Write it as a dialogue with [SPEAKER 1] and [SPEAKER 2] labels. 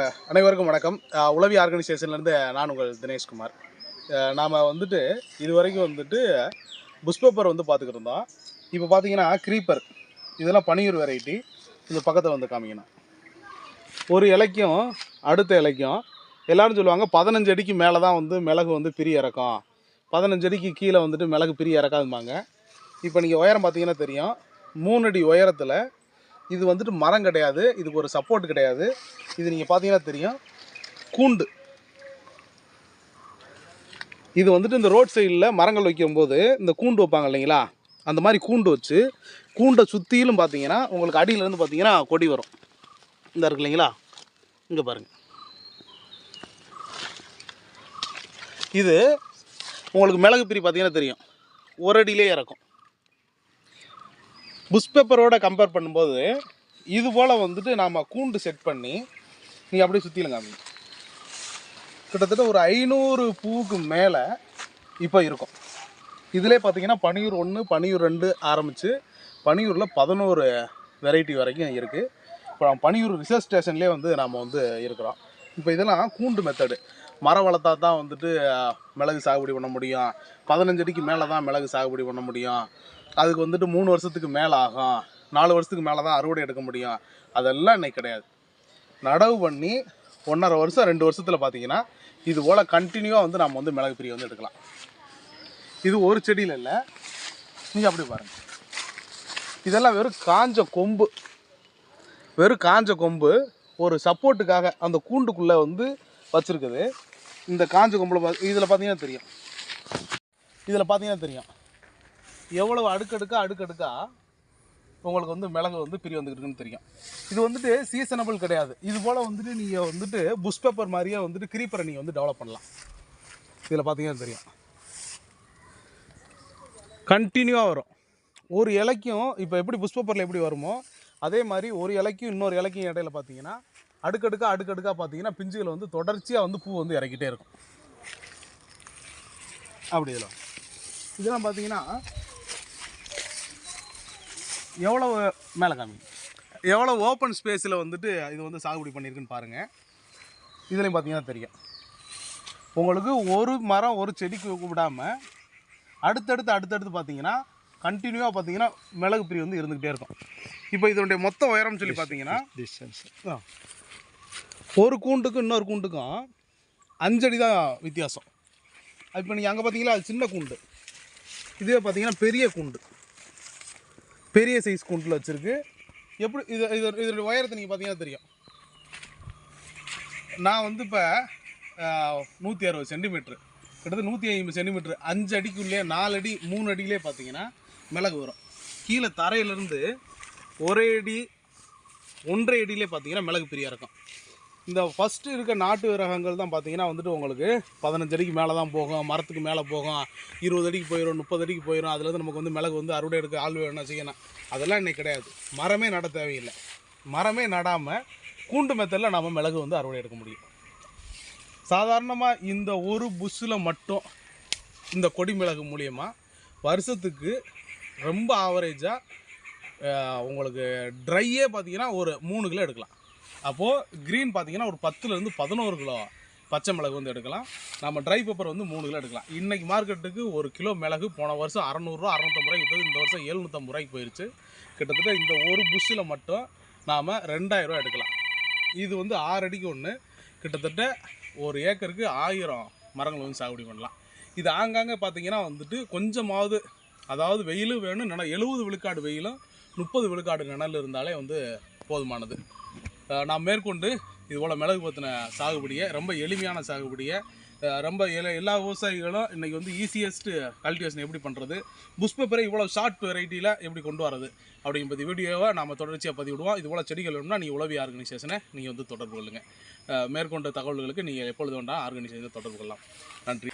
[SPEAKER 1] அனைவருக்கும் வணக்கம். உளவி ஆர்கனைசேஷன்லேருந்து நான் உங்கள் தினேஷ்குமார். நாம் வந்துட்டு இது வரைக்கும் வந்துட்டு புஷ் பேப்பர் வந்து பார்த்துக்கிட்டு இருந்தோம். இப்போ பார்த்தீங்கன்னா க்ரீப்பர் இதெல்லாம் பனியூர் வெரைட்டி இந்த பக்கத்தில் வந்து காமிக்கணும். ஒரு இலைக்கும் அடுத்த இலைக்கும் எல்லாரும் சொல்லுவாங்க பதினஞ்சு அடிக்கு மேலே தான் வந்து மிளகு வந்து பிரி இறக்கும். பதினஞ்சு அடிக்கு கீழே வந்துட்டு மிளகு பிரி இறக்காதும்பாங்க. இப்போ நீங்கள் உயரம் பார்த்தீங்கன்னா தெரியும். மூணு அடி உயரத்தில் இது வந்துட்டு மரம் கிடையாது. இதுக்கு ஒரு சப்போர்ட் கிடையாது. இது நீங்கள் பார்த்தீங்கன்னா தெரியும். கூண்டு. இது வந்துட்டு இந்த ரோட் சைடில் மரங்கள் வைக்கும்போது இந்த கூண்டு வைப்பாங்க இல்லைங்களா? அந்த மாதிரி கூண்டு வச்சு கூண்டை சுற்றிலும் பார்த்தீங்கன்னா உங்களுக்கு அடியிலேருந்து பார்த்தீங்கன்னா கொடி வரும். இந்த இருக்கு இல்லைங்களா? இங்கே பாருங்கள் இது உங்களுக்கு மிளகு பிரி பார்த்தீங்கன்னா தெரியும். ஒரு அடியிலே இறக்கும். புஷ் பேப்பரோட கம்பேர் பண்ணும்போது இது போல் வந்துட்டு நாம் கூண்டு செட் பண்ணி நீங்கள் அப்படியே சுற்றிலும் காமிங்க கிட்டத்தட்ட ஒரு ஐநூறு பூவுக்கு மேலே இப்போ இருக்கும். இதிலே பார்த்தீங்கன்னா பனியூர் ஒன்று பனியூர் ரெண்டு ஆரம்பித்து பனியூரில் பதினோரு வெரைட்டி வரைக்கும் இருக்குது இப்போ நம்ம பனியூர் ரிசர்ச் ஸ்டேஷன்லேயே வந்து நாம் வந்து இருக்கிறோம். இப்போ இதெல்லாம் கூண்டு மெத்தடு மரம் வளர்த்தா தான் வந்துட்டு மிளகு சாகுபடி பண்ண முடியும். பதினஞ்சு அடிக்கு மேலே தான் மிளகு சாகுபடி பண்ண முடியும். அதுக்கு வந்துட்டு மூணு வருஷத்துக்கு மேலே ஆகும். நாலு வருஷத்துக்கு மேலே தான் அறுவடை எடுக்க முடியும். அதெல்லாம் இன்னைக்கு கிடையாது. நடவு பண்ணி ஒன்றரை வருஷம் ரெண்டு வருஷத்தில் பார்த்தீங்கன்னா இது போல் கண்டினியூவாக வந்து நம்ம வந்து மிளகு பிரியை வந்து எடுக்கலாம். இது ஒரு செடியில் இல்லை. நீங்கள் அப்படி பாருங்கள் இதெல்லாம் வெறும் காஞ்ச கொம்பு. வெறும் காஞ்ச கொம்பு ஒரு சப்போர்ட்டுக்காக அந்த கூண்டுக்குள்ளே வந்து வச்சுருக்குது. இந்த காஞ்ச கொம்பில் பா இதில் பார்த்தீங்கன்னா தெரியும். இதில் பார்த்தீங்கன்னா தெரியும். எவ்வளவு அடுக்கடுக்கா அடுக்கடுக்கா உங்களுக்கு வந்து மிளகு வந்து பிரி வந்துக்கிட்டு இருக்குன்னு தெரியும். இது வந்துட்டு சீசனபிள் கிடையாது. இது போல் வந்துட்டு நீங்கள் வந்துட்டு புஷ் பேப்பர் மாதிரியே வந்துட்டு கிரீப்பரை நீங்கள் வந்து டெவலப் பண்ணலாம். இதில் பார்த்தீங்கன்னா தெரியும். கண்டினியூவாக வரும். ஒரு இலைக்கும் இப்போ எப்படி புஷ் பேப்பரில் எப்படி வருமோ அதே மாதிரி ஒரு இலைக்கும் இன்னொரு இலைக்கும் இடையில பார்த்தீங்கன்னா அடுக்கடுக்கா அடுக்கடுக்காக பார்த்தீங்கன்னா பிஞ்சுகள் வந்து தொடர்ச்சியாக வந்து பூ வந்து இறக்கிட்டே இருக்கும். அப்படி இதில். இதெல்லாம் பார்த்தீங்கன்னா எவ்வளோ மேலே காமி? எவ்வளோ ஓப்பன் ஸ்பேஸில் வந்துட்டு இது வந்து சாகுபடி பண்ணியிருக்குன்னு பாருங்கள் இதுலேயும் பார்த்தீங்கன்னா தெரியும். உங்களுக்கு ஒரு மரம் ஒரு செடிக்கு விடாமல் அடுத்தடுத்து அடுத்தடுத்து பார்த்தீங்கன்னா கண்டினியூவாக பார்த்தீங்கன்னா மிளகு பிரி வந்து இருந்துக்கிட்டே இருக்கும். இப்போ இதனுடைய மொத்த உயரம்னு சொல்லி பார்த்தீங்கன்னா ஆ. ஒரு கூண்டுக்கும் இன்னொரு கூண்டுக்கும் அஞ்சடி தான் வித்தியாசம். இப்போ நீங்கள் அங்கே பார்த்தீங்களா அது சின்ன கூண்டு. இதுவே பார்த்தீங்கன்னா பெரிய கூண்டு. பெரிய சைஸ் குண்டில் வச்சுருக்கு. எப்படி இது இது இதனுடைய உயரத்தை நீங்கள் பார்த்தீங்கன்னா தெரியும். நான் வந்து இப்போ நூற்றி அறுபது சென்டிமீட்ரு கிட்டத்தட்ட நூற்றி ஐம்பது சென்டிமீட்ரு அஞ்சு அடிக்குள்ளே நாலு அடி மூணு அடியிலே பார்த்தீங்கன்னா மிளகு வரும். கீழே தரையிலேருந்து ஒரே அடி ஒன்றரை அடியிலே பார்த்தீங்கன்னா மிளகு பிரியாக இருக்கும். இந்த ஃபஸ்ட்டு இருக்க நாட்டு ரகங்கள் தான் பார்த்தீங்கன்னா வந்துட்டு உங்களுக்கு பதினஞ்சு அடிக்கு மேலே தான் போகும் மரத்துக்கு மேலே போகும் இருபது அடிக்கு போயிடும் முப்பது அடிக்கு போயிடும் அதுலேருந்து நமக்கு வந்து மிளகு வந்து அறுவடை எடுக்க ஆள் வேணும். செய்யணும்? அதெல்லாம் இன்னைக்கு கிடையாது. மரமே நட தேவையில்லை. மரமே நடாமல் கூண்டு மெத்தடில் நம்ம மிளகு வந்து அறுவடை எடுக்க முடியும். சாதாரணமாக இந்த ஒரு புஷ்ஷில் மட்டும் இந்த கொடி மிளகு மூலியமாக வருஷத்துக்கு ரொம்ப ஆவரேஜாக உங்களுக்கு ட்ரையே பார்த்தீங்கன்னா ஒரு மூணு கிலோ எடுக்கலாம். அப்போது க்ரீன் பார்த்தீங்கன்னா ஒரு பத்துலேருந்து பதினோரு கிலோ பச்சை மிளகு வந்து எடுக்கலாம். நம்ம ட்ரை பேப்பர் வந்து மூணு கிலோ எடுக்கலாம். இன்றைக்கி மார்க்கெட்டுக்கு ஒரு கிலோ மிளகு போன வருஷம் அறநூறுரூவா அறநூற்றம்பது ரூபாய்க்கு இருந்தது இந்த வருஷம் எழுநூற்றம்பது ரூபாய்க்கு போயிடுச்சு கிட்டத்தட்ட இந்த ஒரு புஷ்ஷில் மட்டும் நாம் ரெண்டாயிரரூவா எடுக்கலாம். இது வந்து ஆறு அடிக்கு ஒன்று கிட்டத்தட்ட ஒரு ஏக்கருக்கு ஆயிரம் மரங்கள் வந்து சாகுபடி பண்ணலாம். இது ஆங்காங்கே பார்த்தீங்கன்னா வந்துட்டு கொஞ்சமாவது அதாவது வெயிலும் வேணும். நின எழுபது விழுக்காடு வெயிலும் முப்பது விழுக்காடு நிழல் இருந்தாலே வந்து போதுமானது. நான் மேற்கொண்டு இது போல் மிளகு பற்றின சாகுபடியை ரொம்ப எளிமையான சாகுபடியை ரொம்ப எல்லா விவசாயிகளும் இன்றைக்கி வந்து ஈஸியஸ்ட்டு கல்டிவேஷன் எப்படி பண்ணுறது புஷ் இவ்வளோ ஷார்ட் வெரைட்டியில் எப்படி கொண்டு வரது அப்படிங்கிறது வீடியோவை நாம் தொடர்ச்சியாக பதிவிடுவோம். இது போல் செடிகள் வேணும்னா நீங்கள் உளவி ஆர்கனைசேஷனை நீங்கள் வந்து தொடர்பு கொள்ளுங்கள் மேற்கொண்ட தகவல்களுக்கு நீங்கள் எப்பொழுது வேண்டாம் ஆர்கனைசேஷனை தொடர்பு கொள்ளலாம். நன்றி.